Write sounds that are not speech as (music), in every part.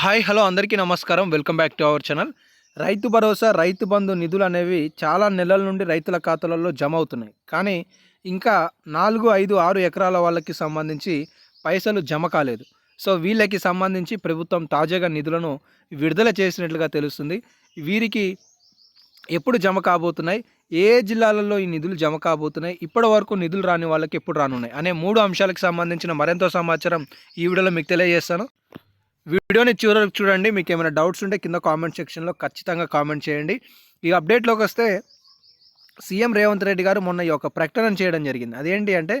Hi hello అందరికీ నమస్కారం. Welcome back to our channel. Rythu Bharosa Rythu Bandhu నిధులు అనేవి చాలా నెలల నుండి రైతుల ఖాతాలలో జమ అవుతున్నాయి. కానీ ఇంకా నాలుగు ఐదు ఆరు ఎకరాల వాళ్ళకి సంబంధించి పైసలు జమ కాలేదు. సో వీళ్ళకి సంబంధించి ప్రభుత్వం తాజాగా నిధులను విడుదల చేసినట్లుగా తెలుస్తుంది. వీరికి ఎప్పుడు జమ కాబోతున్నాయి? ఏ జిల్లాలలో ఈ నిధులు జమ కాబోతున్నాయి? ఇప్పటి వరకు నిధులు రాని వాళ్ళకి ఎప్పుడు రానున్నాయి? అనే మూడు అంశాలకు సంబంధించిన మరింత సమాచారం ఈ వీడియోలో మీకు తెలియజేస్తాను. వీడియోని చివరకు చూడండి. మీకు ఏమైనా డౌట్స్ ఉంటే కింద కామెంట్ సెక్షన్లో ఖచ్చితంగా కామెంట్ చేయండి. ఈ అప్డేట్లోకి వస్తే సీఎం రేవంత్ రెడ్డి గారు మొన్న ఈ యొక్క ప్రకటన చేయడం జరిగింది. అదేంటి అంటే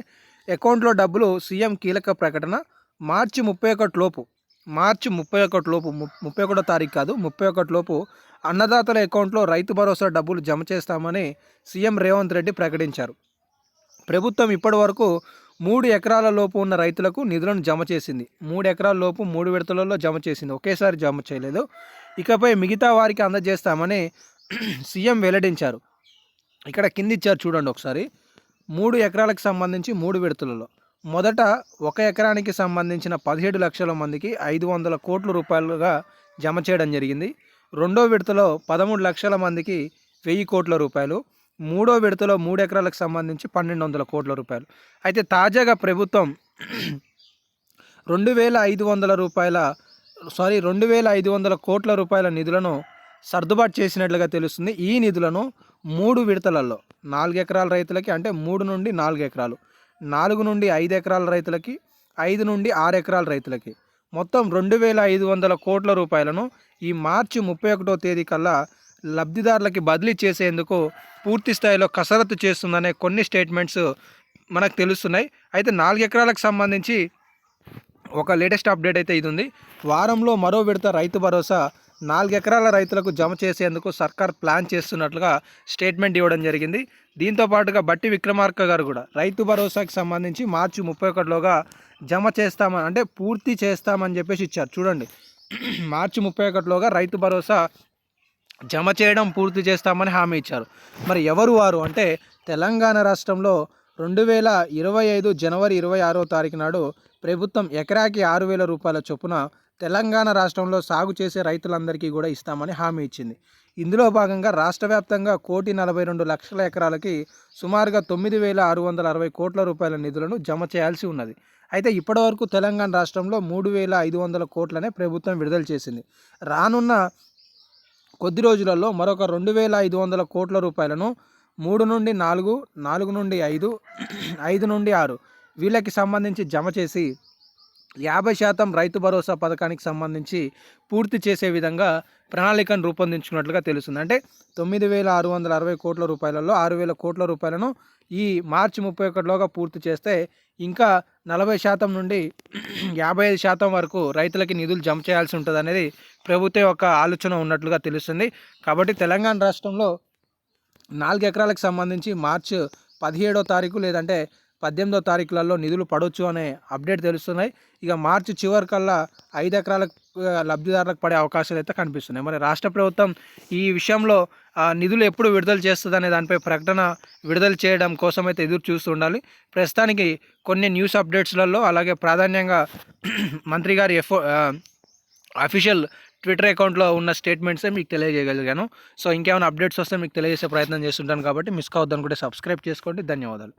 అకౌంట్లో డబ్బులు సీఎం కీలక ప్రకటన మార్చి ముప్పై ఒకటి లోపు మార్చి ముప్పై ఒకటి లోపు ముప్పై ఒకటో తారీఖు కాదు ముప్పై ఒకటి లోపు అన్నదాతల అకౌంట్లో రైతు భరోసా డబ్బులు జమ చేస్తామని సీఎం రేవంత్ రెడ్డి ప్రకటించారు. ప్రభుత్వం ఇప్పటి వరకు మూడు ఎకరాల లోపు ఉన్న రైతులకు నిధులను జమ చేసింది. మూడు ఎకరాల లోపు మూడు విడతలలో జమ చేసింది. ఒకేసారి జమ చేయలేదు. ఇకపై మిగతా వారికి అందజేస్తామని సీఎం వెల్లడించారు. ఇక్కడ కింది ఇచ్చారు చూడండి ఒకసారి. మూడు ఎకరాలకు సంబంధించి మూడు విడతలలో. మొదట ఒక ఎకరానికి సంబంధించిన పదిహేడు లక్షల మందికి ఐదు వందల కోట్ల రూపాయలుగా జమ చేయడం జరిగింది. రెండో విడతలో పదమూడు లక్షల మందికి వెయ్యి కోట్ల రూపాయలు. మూడో విడతలో మూడు ఎకరాలకు సంబంధించి పన్నెండు వందల కోట్ల రూపాయలు. అయితే తాజాగా ప్రభుత్వం రెండు వేల ఐదు వందల రూపాయల సారీ రెండు వేల ఐదు వందల కోట్ల రూపాయల నిధులను సర్దుబాటు చేసినట్లుగా తెలుస్తుంది. ఈ నిధులను మూడు విడతలలో నాలుగు ఎకరాల రైతులకి అంటే మూడు నుండి నాలుగు ఎకరాలు నాలుగు నుండి ఐదు ఎకరాల రైతులకి ఐదు నుండి ఆరు ఎకరాల రైతులకి. మొత్తం రెండు వేల ఐదు వందల కోట్ల రూపాయలను ఈ మార్చి ముప్పై ఒకటో తేదీ కల్లా లబ్ధిదారులకి బదిలీ చేసేందుకు పూర్తి స్థాయిలో కసరత్తు చేస్తుందనే కొన్ని స్టేట్మెంట్స్ మనకు తెలుస్తున్నాయి. అయితే నాలుగు ఎకరాలకు సంబంధించి ఒక లేటెస్ట్ అప్డేట్ అయితే ఇది ఉంది. వారంలో మరో విడత రైతు భరోసా నాలుగు ఎకరాల రైతులకు జమ చేసేందుకు సర్కార్ ప్లాన్ చేస్తున్నట్లుగా స్టేట్మెంట్ ఇవ్వడం జరిగింది. దీంతో పాటుగా బట్టి విక్రమార్క గారు కూడా రైతు భరోసాకి సంబంధించి మార్చి ముప్పై ఒకటిలోగా జమ చేస్తామని అంటే పూర్తి చేస్తామని చెప్పేసి ఇచ్చారు. చూడండి. మార్చి ముప్పై ఒకటిలోగా రైతు భరోసా జమ చేయడం పూర్తి చేస్తామని హామీ ఇచ్చారు. మరి ఎవరు వారు? అంటే తెలంగాణ రాష్ట్రంలో రెండు వేల ఇరవై ఐదు జనవరి ఇరవై ఆరో తారీఖు నాడు ప్రభుత్వం ఎకరాకి ఆరు వేల రూపాయల చొప్పున తెలంగాణ రాష్ట్రంలో సాగు చేసే రైతులందరికీ కూడా ఇస్తామని హామీ ఇచ్చింది. ఇందులో భాగంగా రాష్ట్ర వ్యాప్తంగా కోటి నలభై రెండు లక్షల ఎకరాలకి సుమారుగా తొమ్మిది వేల ఆరు వందల అరవై కోట్ల రూపాయల నిధులను జమ చేయాల్సి ఉన్నది. అయితే ఇప్పటివరకు తెలంగాణ రాష్ట్రంలో మూడు వేల ఐదు వందల కోట్లనే ప్రభుత్వం విడుదల చేసింది. రానున్న కొద్ది రోజులలో మరొక రెండు వేల ఐదు వందల కోట్ల రూపాయలను మూడు నుండి నాలుగు నాలుగు నుండి ఐదు ఐదు నుండి ఆరు వీళ్ళకి సంబంధించి జమ చేసి యాభై శాతం రైతు భరోసా పథకానికి సంబంధించి పూర్తి చేసే విధంగా ప్రణాళికను రూపొందించుకున్నట్లుగా తెలుస్తుంది. అంటే తొమ్మిది వేల ఆరు వందల అరవై కోట్ల రూపాయలలో ఆరు వేల కోట్ల రూపాయలను ఈ మార్చి ముప్పై ఒకటిలోగా పూర్తి చేస్తే ఇంకా నలభై శాతం నుండి యాభై ఐదు శాతం వరకు రైతులకి నిధులు జమ చేయాల్సి ఉంటుంది అనేది ప్రభుత్వం యొక్క ఆలోచన ఉన్నట్లుగా తెలుస్తుంది. కాబట్టి తెలంగాణ రాష్ట్రంలో నాలుగు ఎకరాలకు సంబంధించి మార్చ్ పదిహేడో తారీఖు లేదంటే పద్దెనిమిదో తారీఖులలో నిధులు పడవచ్చు అనే అప్డేట్ తెలుస్తున్నాయి. ఇక మార్చి చివరికల్లా ఐదు ఎకరాలకు లబ్ధిదారులకు పడే అవకాశాలు అయితే కనిపిస్తున్నాయి. మరి రాష్ట్ర ప్రభుత్వం ఈ విషయంలో ఆ, నిధులు ఎప్పుడు విడుదల చేస్తుంది అనే దానిపై ప్రకటన విడుదల చేయడం కోసం అయితే ఎదురు చూస్తూ ఉండాలి. ప్రస్తుతానికి కొన్ని న్యూస్ అప్డేట్స్లలో అలాగే ప్రాధాన్యంగా (clears throat) మంత్రి గారి ఎఫో అఫీషియల్ ట్విట్టర్ అకౌంట్లో ఉన్న స్టేట్మెంట్సే మీకు తెలియజేయగలిగాను. సో ఇంకేమైనా అప్డేట్స్ వస్తే మీకు తెలియజేసే ప్రయత్నం చేస్తుంటాను కాబట్టి మిస్ కావద్దు అనుకుంటే సబ్స్క్రైబ్ చేసుకోండి. ధన్యవాదాలు.